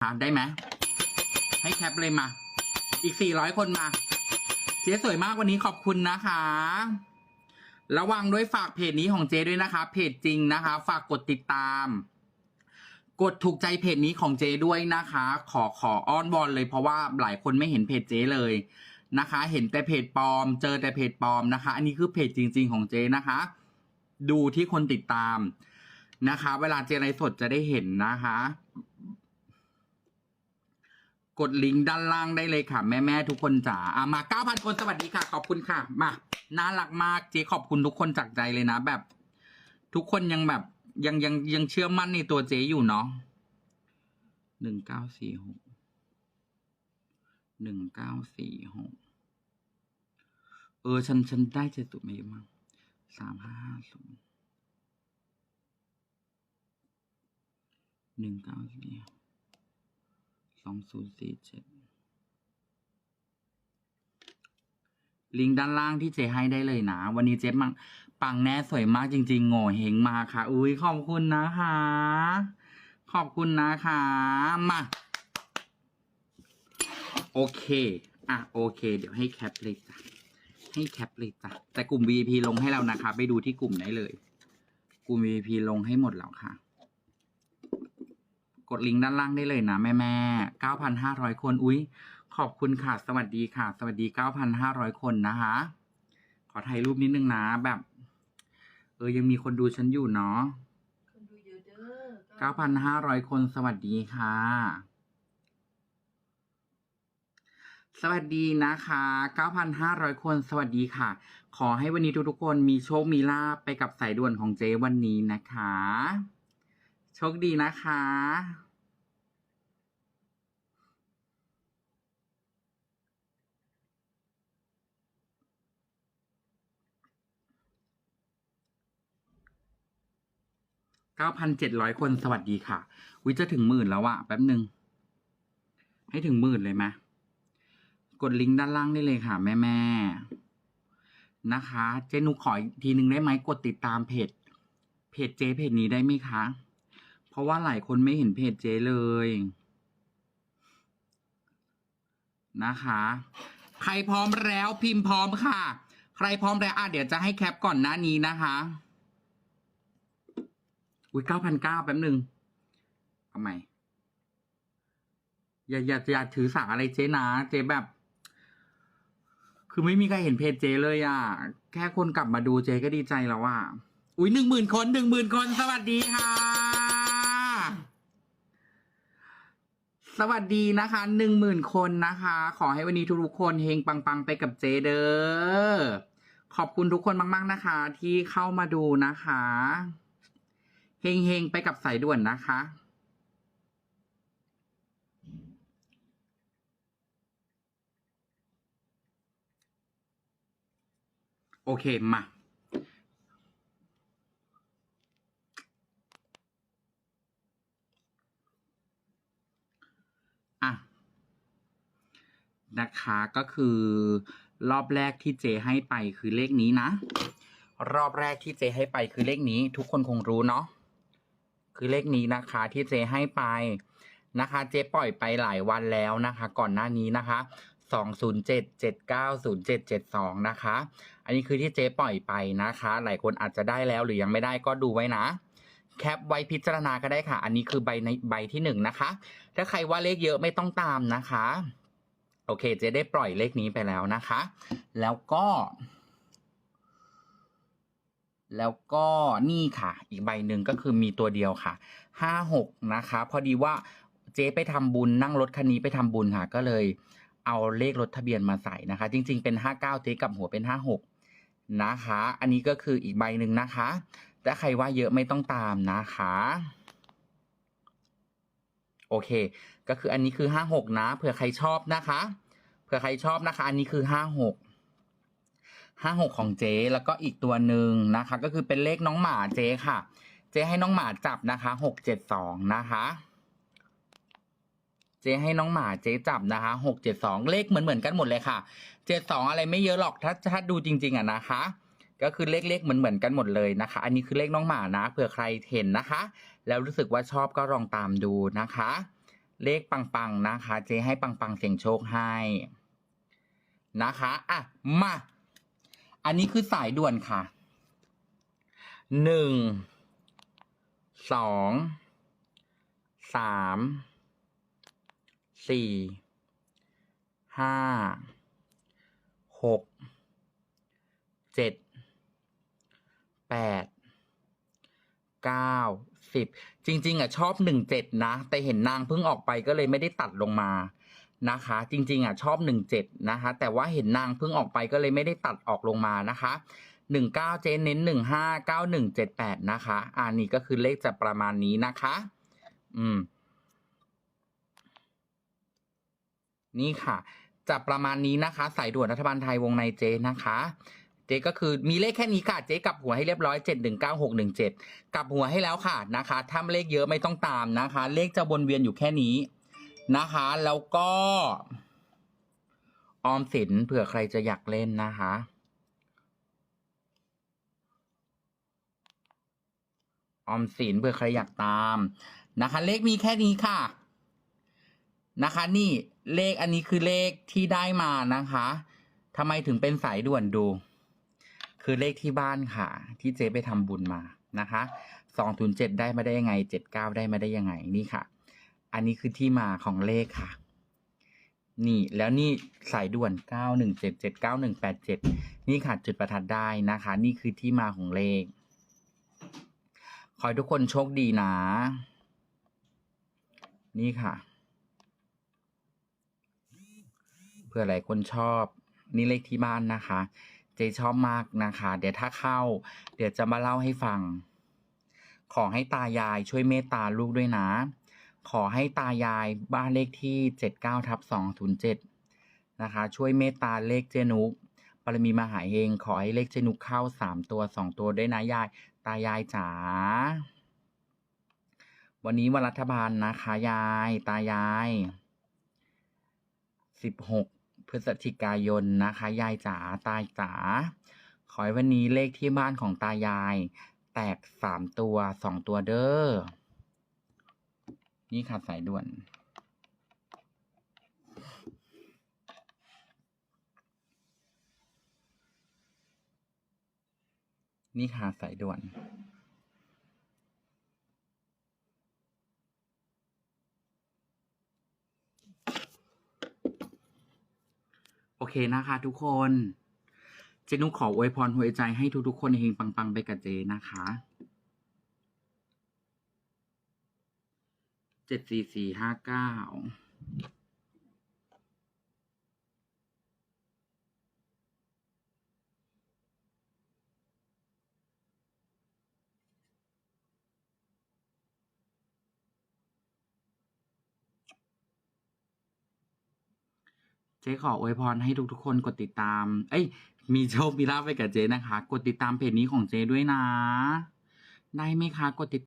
คะได้ไหมให้แคปเลยมา อีกสี่ร้อยคนมา เจ๊สวยมากวันนี้ขอบคุณนะคะ ระวังด้วยฝากเพจนี้ของเจ๊ด้วยนะคะ เพจจริงนะคะ ฝากกดติดตาม กดถูกใจเพจนี้ของเจ๊ด้วยนะคะ ขอขออ้อนวอนเลยเพราะว่าหลายคนไม่เห็นเพจเจ๊เลยนะคะ เห็นแต่เพจปลอม เจอแต่เพจปลอมนะคะ อันนี้คือเพจจริง ๆ ของเจ๊นะคะ ดูที่คนติดตามนะคะ เวลาเจไลฟ์สดจะได้เห็นนะคะ กดลิงก์ด้านล่างได้เลยค่ะ แม่แม่ทุกคนจ๋าอะมา 9,000 คนสวัสดีค่ะ ขอบคุณค่ะ มาน่ารักมากเจ๊ขอบคุณทุกคนจากใจเลยนะ แบบ ทุกคนยังแบบ ยังยังยังเชื่อมั่นในตัวเจ๊อยู่เนาะหนึ่งเก้าสี่หกหนึ่งเก้าสี่หกเออ ฉัน ฉันได้เจตุไม่เยอะมากสามห้าห้าศูนย์หนึ่งเก้าสี่ องศูนย์สี่เจ็ดลิงก์ด้านล่างที่เจให้ได้เลยนะ วันนี้เจ๊มังปังแน่สวยมากจริงๆโง่เฮงมาค่ะ อุ้ยขอบคุณนะคะ ขอบคุณนะคะมาโอเค อะ โอเค เดี๋ยวให้แคปเลยจ้ะ ให้แคปเลยจ้ะ แต่กลุ่ม VIP ลงให้แล้วนะคะ ไปดูที่กลุ่มได้เลย กลุ่ม VIP ลงให้หมดแล้วค่ะ กดลิงก์ด้านล่างได้เลยนะแม่แม่เก้าพันห้าร้อยคนอุ๊ย ขอบคุณค่ะ สวัสดีค่ะ สวัสดีเก้าพันห้าร้อยคนนะคะ ขอถ่ายรูปนิดนึงนะแบบ เออยังมีคนดูฉันอยู่เนาะคนดูเยอะเด้อเก้าพันห้าร้อยคนสวัสดีค่ะ สวัสดีนะคะเก้าพันห้าร้อยคนสวัสดีค่ะ ขอให้วันนี้ทุกๆคนมีโชคมีลาบไปกับสายด่วนของเจวันนี้นะคะ โชคดีนะคะ เก้าพันเจ็ดร้อยคนสวัสดีค่ะ วิจะถึงหมื่นแล้วอะแป๊บหนึ่ง ให้ถึงหมื่นเลยไหมกดลิงก์ด้านล่างได้เลยค่ะ แม่แม่นะคะ เจนุขออีกทีหนึ่งได้ไหมกดติดตามเพจ เพจเจเพจนี้ได้ไหมคะ ราะว่าหลายคนไม่เห็นเพจเจเลย นะคะ ใครพร้อมแล้วพิมพ์พร้อมค่ะ ใครพร้อมแล้วอะเดี๋ยวจะให้แคปก่อนหน้านี้นะคะ อุ้ยเก้าพันเก้าแป๊บหนึ่งเอาใหม่อย่าอย่าอย่าถือสาอะไรเจ๊นะ เจ๊แบบ คือไม่มีใครเห็นเพจเจ๊เลยอะ แค่คนกลับมาดูเจ๊ก็ดีใจแล้วอะ อุ้ยหนึ่งหมื่นคนหนึ่งหมื่นคนสวัสดีค่ะ สวัสดีนะคะหนึ่งหมื่นคนนะคะ ขอให้วันนี้ทุกๆคนเฮงปังๆ ไปกับเจเดอ้อขอบคุณทุกคนมาก ๆ นะคะ ที่เข้ามาดูนะคะเฮงๆไปกับสายด่วนนะคะโอเค มา อะ นะคะก็คือรอบแรกที่เจให้ไปคือเลขนี้นะ รอบแรกที่เจให้ไปคือเลขนี้ ทุกคนคงรู้เนาะคือเลขนี้นะคะที่เจให้ไปนะคะ เจปล่อยไปหลายวันแล้วนะคะ ก่อนหน้านี้นะคะสองศูนย์เจ็ดเจ็ดเก้าศูนย์เจ็ดเจ็ดสองนะคะ อันนี้คือที่เจปล่อยไปนะคะ หลายคนอาจจะได้แล้วหรือยังไม่ได้ก็ดูไว้นะ แคปไว้พิจารณาก็ได้ค่ะ อันนี้คือใบในใบที่หนึ่งนะคะ ถ้าใครว่าเลขเยอะไม่ต้องตามนะคะ โอเค เจได้ปล่อยเลขนี้ไปแล้วนะคะ แล้วก็ แล้วก็นี่ค่ะ อีกใบหนึ่งก็คือมีตัวเดียวค่ะห้าหกนะคะ พอดีว่าเจไปทำบุญนั่งรถคันนี้ไปทำบุญค่ะ ก็เลยเอาเลขรถทะเบียนมาใส่นะคะ จริง ๆ เป็นห้าเก้าเจกับหัวเป็นห้าหกนะคะ อันนี้ก็คืออีกใบหนึ่งนะคะถ้าใครว่าเยอะไม่ต้องตามนะคะ โอเค ก็คืออันนี้คือห้าหกนะ เผื่อใครชอบนะคะ เผื่อใครชอบนะคะ อันนี้คือห้าหกห้าหกของเจ๊แล้วก็อีกตัวหนึ่งนะคะ ก็คือเป็นเลขน้องหมาเจ๊ค่ะ เจ๊ให้น้องหมาจับนะคะหกเจ็ดสองนะคะ เจ๊ให้น้องหมาเจ๊จับนะคะหกเจ็ดสองเลขเหมือนเหมือนกันหมดเลยค่ะเจ็ดสองอะไรไม่เยอะหรอกถ้าถ้าดูจริง ๆอะนะคะ ก็คือเลขเลขเหมือนเหมือนกันหมดเลยนะคะ อันนี้คือเลขน้องหมานะเผื่อใครเห็นนะคะ แล้วรู้สึกว่าชอบก็ลองตามดูนะคะ เลขปังๆนะคะ เจ๊ให้ปังๆเสียงโชคให้นะคะอะมาอันนี้คือสายด่วนค่ะหนึ่งสองสามสี่ห้าหกเจ็ด แปดเก้าสิบจริง ๆอะชอบหนึ่งเจ็ดนะ แต่เห็นนางเพิ่งออกไปก็เลยไม่ได้ตัดลงมานะคะ จริง ๆอะชอบหนึ่งเจ็ดนะคะ แต่ว่าเห็นนางเพิ่งออกไปก็เลยไม่ได้ตัดออกลงมานะคะหนึ่งเก้าเจนเน้นหนึ่งห้าเก้าหนึ่งเจ็ดแปดนะคะอันนี้ก็คือเลขจะประมาณนี้นะคะ อืม นี่ค่ะจะประมาณนี้นะคะ สายด่วนรัฐบาลไทยวงในเจนะคะ เจก็คือมีเลขแค่นี้ค่ะเจกลับหัวให้เรียบร้อยเจ็ดหนึ่งเก้าหกหนึ่งเจ็ดกลับหัวให้แล้วค่ะนะคะถ้าเลขเยอะไม่ต้องตามนะคะ เลขจะวนเวียนอยู่แค่นี้นะคะ แล้วก็ออมสินเผื่อใครจะอยากเล่นนะคะออมสินเผื่อใครอยากตามนะคะ เลขมีแค่นี้ค่ะนะคะ นี่เลขอันนี้คือเลขที่ได้มานะคะทำไมถึงเป็นสายด่วนดู คือเลขที่บ้านค่ะ ที่เจ๊ไปทำบุญมานะคะสองศูนย์เจ็ดได้มาได้ยังไงเจ็ดเก้าได้มาได้ยังไงนี่ค่ะ อันนี้คือที่มาของเลขค่ะ นี่แล้วนี่สายด่วนเก้าหนึ่งเจ็ดเจ็ดเก้าหนึ่งแปดเจ็ดนี่ค่ะจุดประทัดได้นะคะ นี่คือที่มาของเลข ขอให้ทุกคนโชคดีนะ นี่ค่ะเพื่อหลายคนชอบ นี่เลขที่บ้านนะคะ เจชอบมากนะคะ เดี๋ยวถ้าเข้า เดี๋ยวจะมาเล่าให้ฟัง ขอให้ตายายช่วยเมตตาลูกด้วยนะ ขอให้ตายายบ้านเลขที่เจ็ดเก้าทับสองศูนย์เจ็ดนะคะ ช่วยเมตตาเลขเจนุกบารมีมหาเฮงขอให้เลขเจนุกเข้าสามตัวสองตัวด้วยนะยาย ตายายจ๋าวันนี้วันรัฐบาลนะคะยาย ตายายสิบหก พฤศจิกายนนะคะ ยายจ๋าตายจ๋าขอให้วันนี้เลขที่บ้านของตายาย แตกสามตัวสองตัวเด้อนี่ค่ะสายด่วน นี่ค่ะสายด่วน โอเคนะคะ ทุกคน เจนุขออวยพรหัวใจให้ทุกๆคนเฮงปัง ๆ ไปกับเจนะคะเจ็ดสี่สี่ห้าเก้า จ๊ขออวยพรให้ทุกๆคนกดติดตาม เอ้ย มีโชคมีลาภไปกับเจ๊นะคะ กดติดตามเพจนี้ของเจ๊ด้วยนะ ได้ไหมคะ กดติด